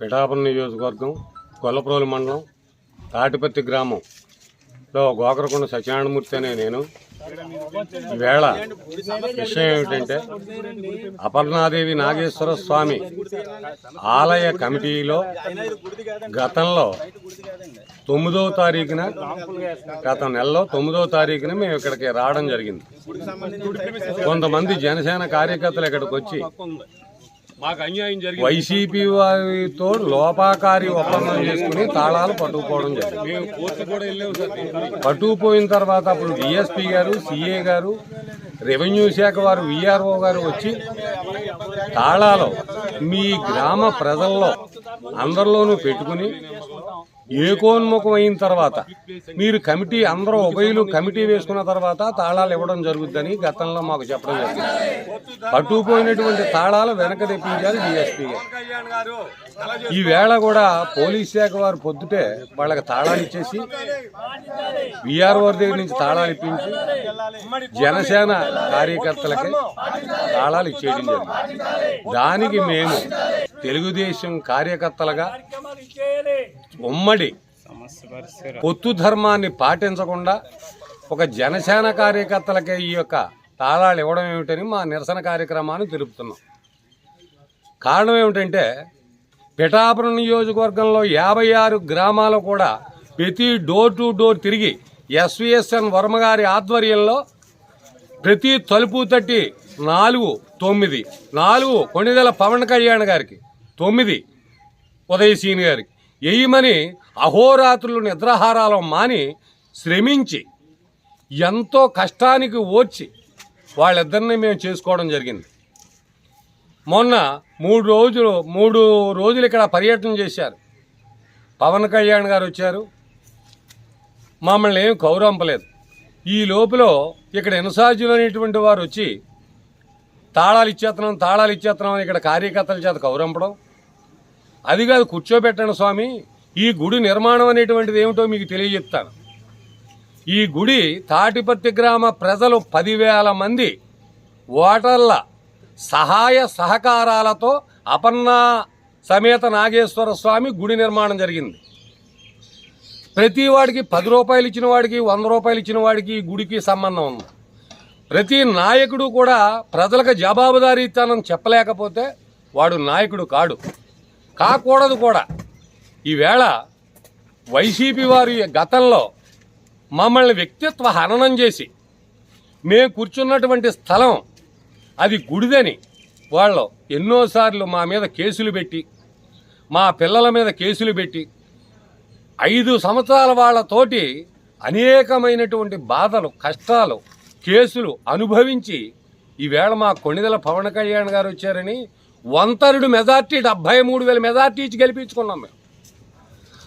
పిఠాపురం నియోజకవర్గం గొల్లప్రోలు మండలం తాటిపత్తి గ్రామంలో గోకరకొండ సత్యనారాయణమూర్తి అనే నేను. ఈవేళ విషయం ఏమిటంటే అపర్ణాదేవి నాగేశ్వర స్వామి ఆలయ కమిటీలో గతంలో తొమ్మిదవ తారీఖున గత నెలలో తొమ్మిదవ తారీఖున మేము ఇక్కడికి రావడం జరిగింది. కొంతమంది జనసేన కార్యకర్తలు ఇక్కడికి వచ్చి మాకు అన్యాయం జరిగింది వైసీపీ వారితో లోపాకారి ఒప్పందం చేసుకుని తాళాలు పట్టుకుపోవడం జరిగింది మేము కోర్టు కూడా వెళ్ళాము సార్ దీనికి. పట్టుకుపోయిన తర్వాత అప్పుడు డిఎస్పీ గారు సిఏ గారు రెవెన్యూ శాఖ వారు విఆర్ఓ గారు వచ్చి తాళాలు మీ గ్రామ ప్రజల్లో అందరిలోనూ పెట్టుకుని ఏకోన్ముఖం అయిన తర్వాత మీరు కమిటీ అందరూ ఉభయలు కమిటీ వేసుకున్న తర్వాత తాళాలు ఇవ్వడం జరుగుద్దని గతంలో మాకు చెప్పడం జరిగింది. పట్టుకుపోయినటువంటి తాళాలు వెనక తెప్పించాలి డిఎస్పీ ఈవేళ ఈ వేళ కూడా పోలీస్ శాఖ వారు పొద్దుటే వాళ్ళకి తాళాలు ఇచ్చేసి విఆర్ఓ దగ్గర నుంచి తాళాలు ఇప్పించి జనసేన కార్యకర్తలకి తాళాలు ఇచ్చేయడం జరిగింది. దానికి మేము తెలుగుదేశం కార్యకర్తలుగా ఉమ్మడి పొత్తు ధర్మాన్ని పాటించకుండా ఒక జనసేన కార్యకర్తలకే ఈ యొక్క తాళాలు ఇవ్వడం ఏమిటని మా నిరసన కార్యక్రమాన్ని తెలుపుతున్నాం. కారణం ఏమిటంటే పిఠాపురం నియోజకవర్గంలో యాభై ఆరు గ్రామాలు కూడా ప్రతి డోర్ టు డోర్ తిరిగి ఎస్విఎస్ఎన్ వర్మ గారి ఆధ్వర్యంలో ప్రతి తలుపు తట్టి నాలుగు తొమ్మిది నాలుగు కొణిదెల పవన్ కళ్యాణ్ గారికి తొమ్మిది ఉదయసీని గారికి వేయమని అహోరాత్రులు నిద్రాహారాలు మాని శ్రమించి ఎంతో కష్టానికి ఓర్చి వాళ్ళిద్దరిని మేము చేసుకోవడం జరిగింది. మొన్న మూడు రోజులు మూడు రోజులు ఇక్కడ పర్యటన చేశారు. పవన్ కళ్యాణ్ గారు వచ్చారు. మమ్మల్ని ఏం కౌరంపలేదు ఈ లోపల ఇక్కడ ఇన్సార్జీలు అనేటువంటి వారు వచ్చి తాళాలు ఇచ్చేస్తున్నాం తాళాలు ఇచ్చేస్తున్నాం ఇక్కడ కార్యకర్తల చేత కౌరంపడం అది కాదు కూర్చోబెట్టండి స్వామి. ఈ గుడి నిర్మాణం అనేటువంటిది ఏమిటో మీకు తెలియజెప్తాను. ఈ గుడి తాటిపత్తి గ్రామ ప్రజలు పదివేల మంది ఓటర్ల సహాయ సహకారాలతో అపర్ణ సమేత నాగేశ్వర స్వామి గుడి నిర్మాణం జరిగింది. ప్రతి వాడికి పది రూపాయలు ఇచ్చిన వాడికి వంద రూపాయలు ఇచ్చిన వాడికి ఈ గుడికి సంబంధం ఉంది. ప్రతి నాయకుడు కూడా ప్రజలకు జవాబుదారీతనం చెప్పలేకపోతే వాడు నాయకుడు కాడు. కాకూడదు కూడా. ఈవేళ వైసీపీ వారి గతంలో మమ్మల్ని వ్యక్తిత్వ హననం చేసి మేము కూర్చున్నటువంటి స్థలం అది గుడిదని వాళ్ళు ఎన్నోసార్లు మా మీద కేసులు పెట్టి మా పిల్లల మీద కేసులు పెట్టి ఐదు సంవత్సరాల వాళ్ళతోటి అనేకమైనటువంటి బాధలు కష్టాలు కేసులు అనుభవించి ఈవేళ మా కొణిదెల పవన్ కళ్యాణ్ గారు వచ్చారని వంతరుడు మెజార్టీ డెబ్బై మూడు వేల మెజార్టీ ఇచ్చి గెలిపించుకున్నాం మేము.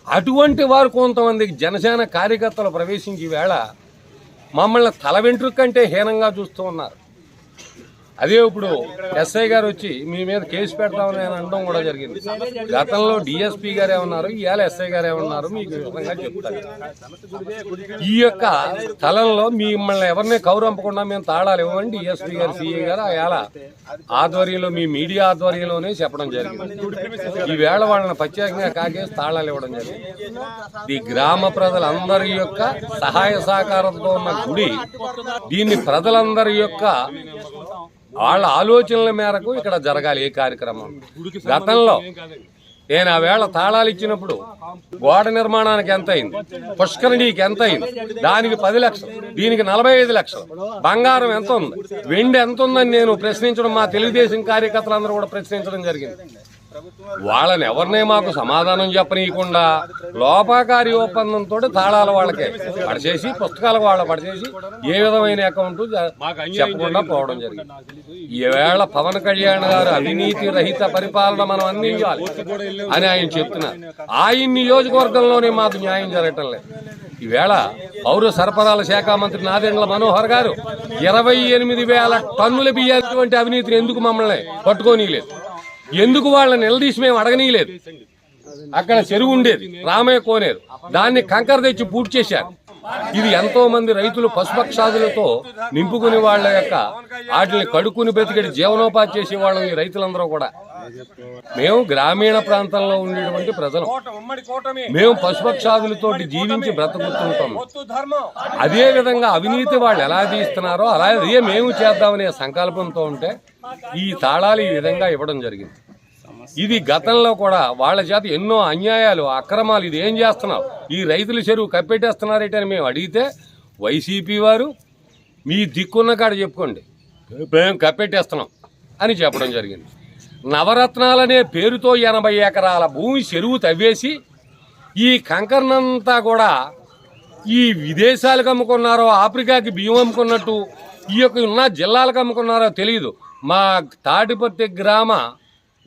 అటువంటి వారు కొంతమంది జనసేన కార్యకర్తలు ప్రవేశించి వేళ మమ్మల్ని తల వెంట్రుకంటే హీనంగా చూస్తూ ఉన్నారు. అదే ఇప్పుడు ఎస్ఐ గారు వచ్చి మీ మీద కేసు పెడతామని అనడం కూడా జరిగింది. గతంలో డిఎస్పీ గారు ఏమన్నారు? ఇవాళ ఎస్ఐ గారు ఏమన్నారు? మీకు విధంగా చెప్తారు ఈ యొక్క స్థలంలో మిమ్మల్ని ఎవరిని కౌరంపకుండా మేము తాళాలు ఇవ్వండి డిఎస్పీ గారు సిఐ గారు ఇవాళ ఆధ్వర్యంలో మీ మీడియా ఆధ్వర్యంలోనే చెప్పడం జరిగింది. ఈ వేళ వాళ్ళని ప్రత్యేకంగా కాకేసి తాళాలు ఇవ్వడం జరిగింది. ఈ గ్రామ ప్రజలందరి యొక్క సహాయ సహకారంతో ఉన్న గుడి దీన్ని ప్రజలందరి యొక్క వాళ్ళ ఆలోచనల మేరకు ఇక్కడ జరగాలి ఏ కార్యక్రమం. గతంలో నేను ఆ వేళ తాళాలు ఇచ్చినప్పుడు గోడ నిర్మాణానికి ఎంత అయింది? పుష్కరిణికి ఎంత అయింది? దానికి పది లక్షలు దీనికి నలభై ఐదు లక్షలు. బంగారం ఎంత ఉంది? వెండి ఎంత ఉందని నేను ప్రశ్నించడం మా తెలుగుదేశం కార్యకర్తలందరూ కూడా ప్రశ్నించడం జరిగింది. వాళ్ళని ఎవరినే మాకు సమాధానం చెప్పనీయకుండా లోపాకారి ఒప్పందంతో తాళాలు వాళ్ళకే. పడిచేసి పుస్తకాలు వాళ్ళ పడిచేసి ఏ విధమైన అకౌంట్ చెప్పకుండా పోవడం జరిగింది. ఈవేళ పవన్ కళ్యాణ్ గారు అవినీతి రహిత పరిపాలన మనం అందించాలి అని ఆయన చెప్తున్నారు ఆయన నియోజకవర్గంలోనే మాకు న్యాయం జరగటం లేదు. ఈవేళ పౌర సరఫరాల శాఖ మంత్రి నాదెండ్ల మనోహర్ గారు ఇరవై ఎనిమిది వేల టన్నుల బియ్యాటువంటి అవినీతిని ఎందుకు మమ్మల్ని పట్టుకోనీయలేదు? ఎందుకు వాళ్ళని నిలదీసి మేము అడగనీయలేదు? అక్కడ చెరువు ఉండేది. రామయ్య కోనేరు. దాన్ని కంకర తెచ్చి పూర్తి చేశారు. ఇది ఎంతో మంది రైతులు పశుపక్షాదులతో నింపుకుని వాళ్ళ యొక్క వాటిని కడుక్కుని బ్రతికడి జీవనోపాధి చేసే వాళ్ళం ఈ రైతులందరూ కూడా. మేము గ్రామీణ ప్రాంతంలో ఉండేటువంటి ప్రజలు. మేము పశుపక్షాదులతోటి జీవించి బ్రతకుతుంటాం. అదే విధంగా అవినీతి వాళ్ళు ఎలా తీస్తున్నారో అలాగే మేము చేద్దామనే సంకల్పంతో ఉంటే ఈ తాళాలు ఈ విధంగా ఇవ్వడం జరిగింది. ఇది గతంలో కూడా వాళ్ళ చేత ఎన్నో అన్యాయాలు అక్రమాలు ఇది ఏం చేస్తున్నావు? ఈ రైతుల చెరువు కప్పెట్టేస్తున్నారేటని మేము అడిగితే వైసీపీ వారు మీ దిక్కున్న కాడ చెప్పుకోండి. మేము కప్పెట్టేస్తున్నాం అని చెప్పడం జరిగింది. నవరత్నాలనే పేరుతో ఎనభై ఎకరాల భూమి చెరువు తవ్వేసి ఈ కంకర్నంతా కూడా ఈ విదేశాలకు అమ్ముకున్నారో ఆఫ్రికాకి బియ్యం అమ్ముకున్నట్టు ఈ యొక్క ఉన్న జిల్లాలకు అమ్ముకున్నారో తెలియదు మా తాటిపత్తి గ్రామ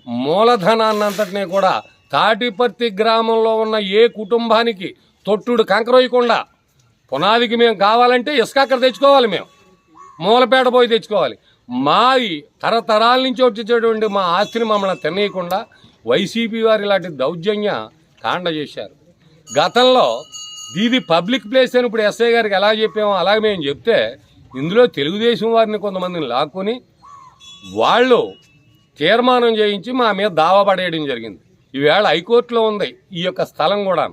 మూలధనాన్నంతటినీ కూడా తాటిపర్తి గ్రామంలో ఉన్న ఏ కుటుంబానికి తొట్టుడు కంకరోయకుండా పునాదికి మేము కావాలంటే ఇసుక అక్కడ తెచ్చుకోవాలి మేము. మూలపేట పోయి తెచ్చుకోవాలి. మాది తరతరాల నుంచి వచ్చేటటువంటి మా ఆస్తిని మమ్మల్ని తినేయకుండా వైసీపీ వారు ఇలాంటి దౌర్జన్య కాండ చేశారు. గతంలో ఇది పబ్లిక్ ప్లేస్ అని ఇప్పుడు ఎస్ఐ గారికి ఎలా చెప్పామో అలాగే మేము చెప్తే ఇందులో తెలుగుదేశం వారిని కొంతమందిని లాక్కొని వాళ్ళు తీర్మానం చేయించి మా మీద దావా పడేయడం జరిగింది. ఈవేళ హైకోర్టులో ఉంది ఈ యొక్క స్థలం కూడా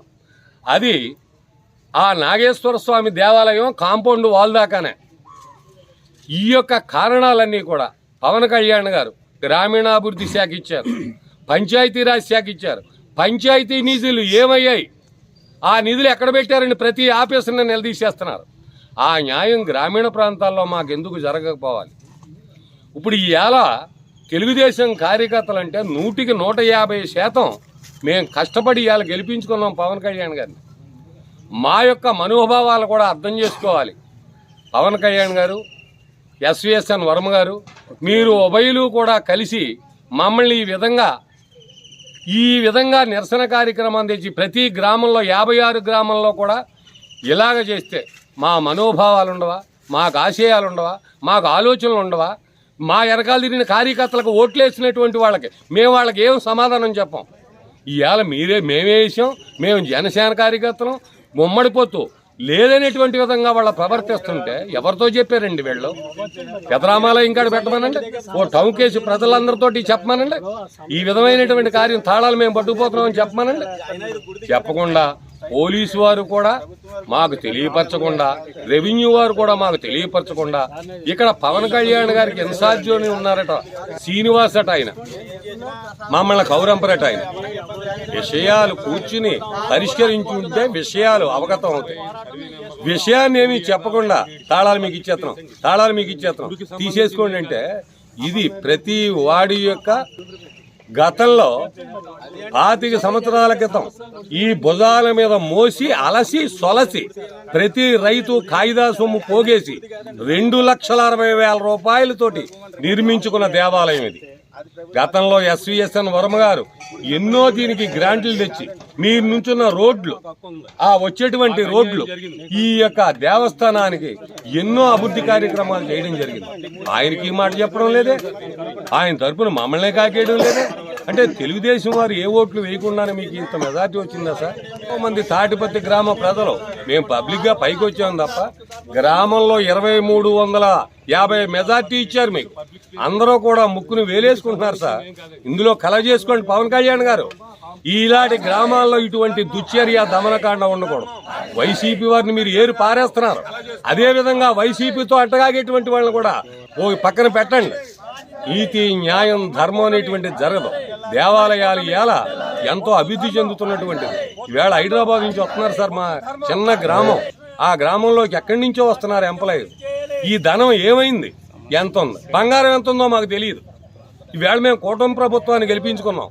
అది ఆ నాగేశ్వర స్వామి దేవాలయం కాంపౌండ్ వాల్ దాకానే. ఈ యొక్క కారణాలన్నీ కూడా పవన్ కళ్యాణ్ గారు గ్రామీణాభివృద్ధి శాఖ ఇచ్చారు. పంచాయతీరాజ్ శాఖ ఇచ్చారు. పంచాయతీ నిధులు ఏమయ్యాయి? ఆ నిధులు ఎక్కడ పెట్టారని ప్రతి ఆఫీసుని నిలదీసేస్తున్నారు. ఆ న్యాయం గ్రామీణ ప్రాంతాల్లో మాకెందుకు జరగకపోవాలి? ఇప్పుడు ఈ ఏళ తెలుగుదేశం కార్యకర్తలు అంటే నూటికి నూట యాభై శాతం మేము కష్టపడి ఇవాళ గెలిపించుకున్నాం పవన్ కళ్యాణ్ గారిని. మా యొక్క మనోభావాలు కూడా అర్థం చేసుకోవాలి. పవన్ కళ్యాణ్ గారు ఎస్విఎస్ఎన్ వర్మ గారు మీరు ఉభయులు కూడా కలిసి మమ్మల్ని ఈ విధంగా ఈ విధంగా నిరసన కార్యక్రమం తెచ్చి ప్రతి గ్రామంలో యాభై ఆరు గ్రామంలో కూడా ఇలాగ చేస్తే మా మనోభావాలు ఉండవా? మాకు ఆశయాలు ఉండవా? మాకు ఆలోచనలు ఉండవా? మా ఎరకాలు తిరిగిన కార్యకర్తలకు ఓట్లేసినటువంటి వాళ్ళకి మేము వాళ్ళకి ఏం సమాధానం చెప్పం? ఇవాళ మీరే మేమే వేసాం మేము జనసేన కార్యకర్తలం ముమ్మడిపోతూ లేదనేటువంటి విధంగా వాళ్ళ ప్రవర్తిస్తుంటే ఎవరితో చెప్పారండి వీళ్ళు? పెదరామాలయం ఇంకా పెట్టమనండి? ఓ టౌన్ కేసు ప్రజలందరితోటి చెప్పమనండి? ఈ విధమైనటువంటి కార్యం తాళాలు మేము పట్టుకుపోతున్నామని చెప్పమనండి? చెప్పకుండా పోలీసు వారు కూడా మాకు తెలియపరచకుండా రెవెన్యూ వారు కూడా మాకు తెలియపరచకుండా ఇక్కడ పవన్ కళ్యాణ్ గారికి ఇన్ఛార్జిలోనే ఉన్నారట? శ్రీనివాస్ అట ఆయన. మమ్మల్ని కౌరంపరట ఆయన. విషయాలు కూర్చుని పరిష్కరించుంటే విషయాలు అవగతం అవుతాయి. విషయాన్ని ఏమి చెప్పకుండా తాళాలు మీకు ఇచ్చేస్తున్నాం తాళాలు మీకు ఇచ్చేస్తున్నాం తీసేసుకోండి అంటే ఇది ప్రతి వాడి యొక్క గతంలో పాతిక సంవత్సరాల క్రితం ఈ భుజాల మీద మోసి అలసి సొలసి ప్రతి రైతు కాయిదా సొమ్ము పోగేసి రెండు లక్షల అరవై వేల రూపాయలతోటి నిర్మించుకున్న దేవాలయం ఇది. గతంలో ఎస్విఎస్ఎన్ వర్మ గారు ఎన్నో దీనికి గ్రాంట్లు తెచ్చి మీరు నుంచున్న రోడ్లు ఆ వచ్చేటువంటి రోడ్లు ఈ యొక్క దేవస్థానానికి ఎన్నో అభివృద్ధి కార్యక్రమాలు చేయడం జరిగింది. ఆయనకి ఈ మాట చెప్పడం లేదే. ఆయన తరపున మమ్మల్ని కాకేయడం లేదే. అంటే తెలుగుదేశం వారు ఏ ఓట్లు వేయకుండానే మీకు ఇంత మెజార్టీ వచ్చిందా సార్? మంది తాటిపత్తి గ్రామ ప్రజలు మేము పబ్లిక్గా పైకి వచ్చాం తప్ప గ్రామంలో ఇరవై మూడు వందల యాభై మెజార్టీ ఇచ్చారు మీకు. అందరూ కూడా ముక్కును వేలేసుకుంటున్నారు సార్. ఇందులో కల చేసుకోండి పవన్ కళ్యాణ్ గారు. ఇలాంటి గ్రామాల్లో ఇటువంటి దుశ్చర్య దమనకాండ ఉండకూడదు. వైసీపీ వారిని మీరు ఏరు పారేస్తున్నారు. అదే విధంగా వైసీపీతో అట్టగాగేటువంటి వాళ్ళని కూడా ఓ పక్కన పెట్టండి. నీతి న్యాయం ధర్మం అనేటువంటి జరగదు. దేవాలయాలు ఎలా ఎంతో అభివృద్ధి చెందుతున్నటువంటిది. ఈవేళ హైదరాబాద్ నుంచి వస్తున్నారు సార్ మా చిన్న గ్రామం. ఆ గ్రామంలోకి ఎక్కడి నుంచో వస్తున్నారు ఎంప్లాయీలు ఈ ధనం ఏమైంది? ఎంత ఉంది? బంగారం ఎంత ఉందో మాకు తెలియదు. ఈవేళ మేము కూటమి ప్రభుత్వాన్ని గెలిపించుకున్నాం.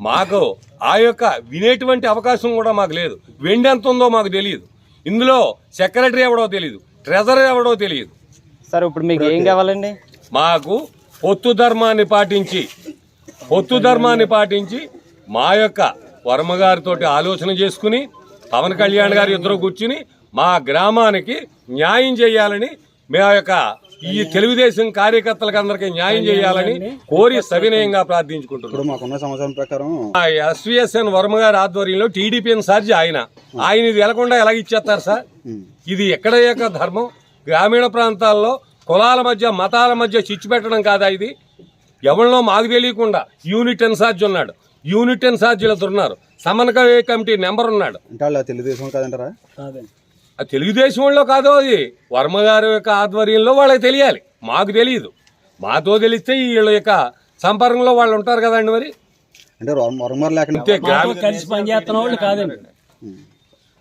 మాకు ఆ యొక్క వినేటువంటి అవకాశం కూడా మాకు లేదు. వెండి ఎంత ఉందో మాకు తెలియదు. ఇందులో సెక్రటరీ ఎవడో తెలియదు. ట్రెజరీ ఎవడో తెలియదు. సార్ ఇప్పుడు మీకు ఏం కావాలండి? మాకు పొత్తు ధర్మాన్ని పాటించి పొత్తు ధర్మాన్ని పాటించి మా యొక్క వర్మ గారితో ఆలోచన చేసుకుని పవన్ కళ్యాణ్ గారు ఇద్దరు కూర్చుని మా గ్రామానికి న్యాయం చేయాలని మా యొక్క ఈ తెలుగుదేశం కార్యకర్తలకు అందరికీ న్యాయం చేయాలని కోరి సవినయంగా ప్రార్థించుకుంటున్నాం. మాకున్న ప్రకారం ఎస్విఎస్ఎన్ వర్మ గారి ఆధ్వర్యంలో టీడీపీ ఇన్ఛార్జి ఆయన ఆయన ఇది వెళ్ళకుండా ఎలా ఇచ్చేస్తారు సార్? ఇది ఎక్కడ యొక్క ధర్మం? గ్రామీణ ప్రాంతాల్లో కులాల మధ్య మతాల మధ్య చిచ్చు పెట్టడం కాదా ఇది? ఎవరినో మాకు తెలియకుండా యూనిట్ ఇన్ఛార్జ్ ఉన్నాడు యూనిట్ ఇన్ఛార్జీలతో ఉన్నారు. సమన్వయ కమిటీ నెంబర్ ఉన్నాడు. అంటే తెలుగుదేశం కాదంటారా? ఆ తెలుగుదేశం వాళ్ళు కాదు అది. వర్మ గారి యొక్క ఆధ్వర్యంలో వాళ్ళకి తెలియాలి. మాకు తెలియదు. మాతో తెలిస్తే వీళ్ళ యొక్క సంపర్కంలో వాళ్ళు ఉంటారు కదండి మరి. అంటే వరమర్ లేకుండా అంతే గ్రామ కలిసి పనిచేస్తున్న వాళ్ళు కాదండి.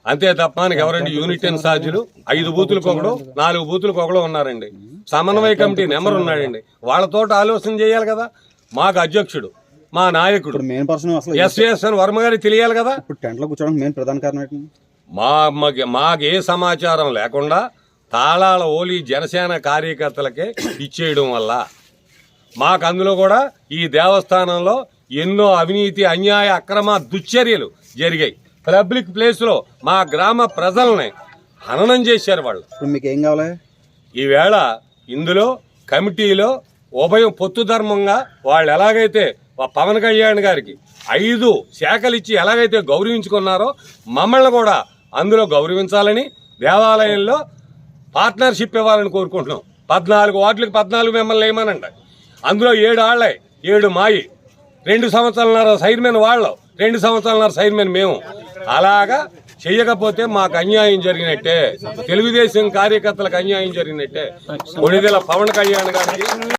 అంతే తప్ప మనకి ఎవరండి? యూనిట్ ఇన్ఛార్జీలు ఐదు బూతులకు ఒకడు నాలుగు బూతులకు ఒకడు ఉన్నారండి. సమన్వయ కమిటీ నెంబర్ ఉన్నాడండి. వాళ్ళతో ఆలోచన చేయాలి కదా. మాకు అధ్యక్షుడు. మా నాయకుడు. మెయిన్ పర్సన్ అసలు వర్మ గారికి తెలియాలి కదా? ఇప్పుడు టెంట్లో కూర్చోడానికి మెయిన్ ప్రధాన కారణం ఏంటి? మా మాకు మాకే సమాచారం లేకుండా తాళాల ఓలి జనసేన కార్యకర్తలకే ఇచ్చేయడం వల్ల మాకు అందులో కూడా ఈ దేవస్థానంలో ఎన్నో అవినీతి అన్యాయ అక్రమ దుశ్చర్యలు జరిగాయి. పబ్లిక్ ప్లేస్లో మా గ్రామ ప్రజల్ని హననం చేశారు వాళ్ళు. ఇప్పుడు మీకు ఏం కావాలి? ఈవేళ ఇందులో కమిటీలో ఉభయం పొత్తు ధర్మంగా వాళ్ళు ఎలాగైతే పవన్ కళ్యాణ్ గారికి ఐదు శాఖలు ఇచ్చి ఎలాగైతే గౌరవించుకున్నారో మమ్మల్ని కూడా అందులో గౌరవించాలని దేవాలయంలో పార్ట్నర్షిప్ ఇవ్వాలని కోరుకుంటున్నాం. పద్నాలుగు వార్డులకు పద్నాలుగు మిమ్మల్ని వేయమనండి అందులో ఏడు ఆళ్ళే ఏడు మాయి. రెండు సంవత్సరాలన్నర సైర్మన్ వాళ్ళు. రెండు సంవత్సరాలన్నర సైర్మన్ మేము. అలాగా చేయకపోతే మాకు అన్యాయం జరిగినట్టే. తెలుగుదేశం కార్యకర్తలకు అన్యాయం జరిగినట్టే. ఒడిదెల పవన్ కళ్యాణ్ గారికి